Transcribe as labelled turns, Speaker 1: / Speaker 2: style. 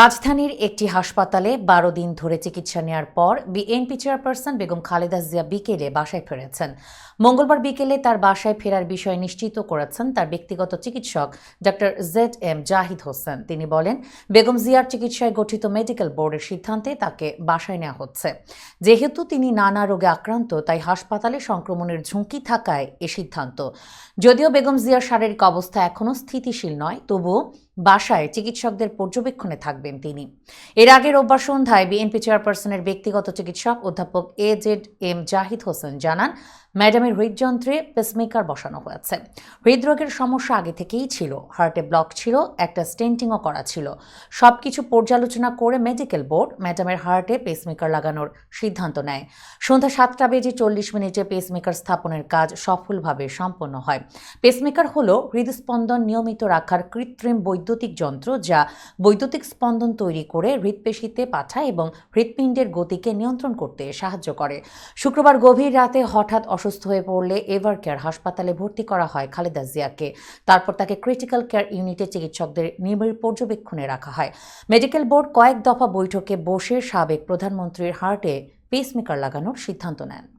Speaker 1: রাজধানীর একটি হাসপাতালে বারো দিন ধরে চিকিৎসা নেওয়ার পর বিএনপি চেয়ারপারসন বেগম খালেদা জিয়া বিকেলে বাসায় ফিরেছেন। মঙ্গলবার বিকেলে তার বাসায় ফেরার বিষয় নিশ্চিত করেছেন তার ব্যক্তিগত চিকিৎসক doctor Z M Zahid Hossain. তিনি বলেন, বেগম জিয়ার চিকিৎসায় গঠিত মেডিকেল বোর্ডের সিদ্ধান্তে তাকে বাসায় নেওয়া হচ্ছে। যেহেতু তিনি নানা রোগে আক্রান্ত, তাই হাসপাতালে সংক্রমণের ঝুঁকি থাকায় এ সিদ্ধান্ত। যদিও বেগম জিয়ার শারীরিক অবস্থা এখনও স্থিতিশীল নয়, তবুও বাসায় চিকিৎসকদের পর্যবেক্ষণে থাকবেন তিনি। এর আগে রোববার সন্ধ্যায় বিএনপি চেয়ারপারসনের ব্যক্তিগত চিকিৎসক অধ্যাপক A Z M Zahid Hossain জানান, ম্যাডামের হৃদযন্ত্রে পেসমেকার বসানো হয়েছে। হৃদরোগের সমস্যা আগে থেকেই ছিল, হার্টে ব্লক ছিল, একটা স্টেন্টিংও করা ছিল। সবকিছু পর্যালোচনা করে মেডিকেল বোর্ড ম্যাডামের হার্টে পেসমেকার লাগানোর সিদ্ধান্ত নেয়। সন্ধ্যা সাতটা বেজে চল্লিশ মিনিটে পেসমেকার স্থাপনের কাজ সফলভাবে সম্পন্ন হয়। পেসমেকার হল হৃদস্পন্দন নিয়মিত রাখার কৃত্রিম বৈদ্যুতিক যন্ত্র যা বৈদ্যুতিক স্পন্দন তৈরি করে হৃৎপেশিতে পাঠায় এবং হৃৎপিণ্ডের গতিকে নিয়ন্ত্রণ করতে সাহায্য করে। শুক্রবার গভীর রাতে হঠাৎ অসুস্থ হয়ে পড়লে এভার কেয়ার হাসপাতালে ভর্তি করা হয় খালেদা জিয়াকে। তারপর তাকে ক্রিটিক্যাল কেয়ার ইউনিটে চিকিৎসকদের নিবিড় পর্যবেক্ষণে রাখা হয়। মেডিকেল বোর্ড কয়েক দফা বৈঠকে বসে সাবেক প্রধানমন্ত্রীর হার্টে পেসমেকার লাগানোর সিদ্ধান্ত নেন।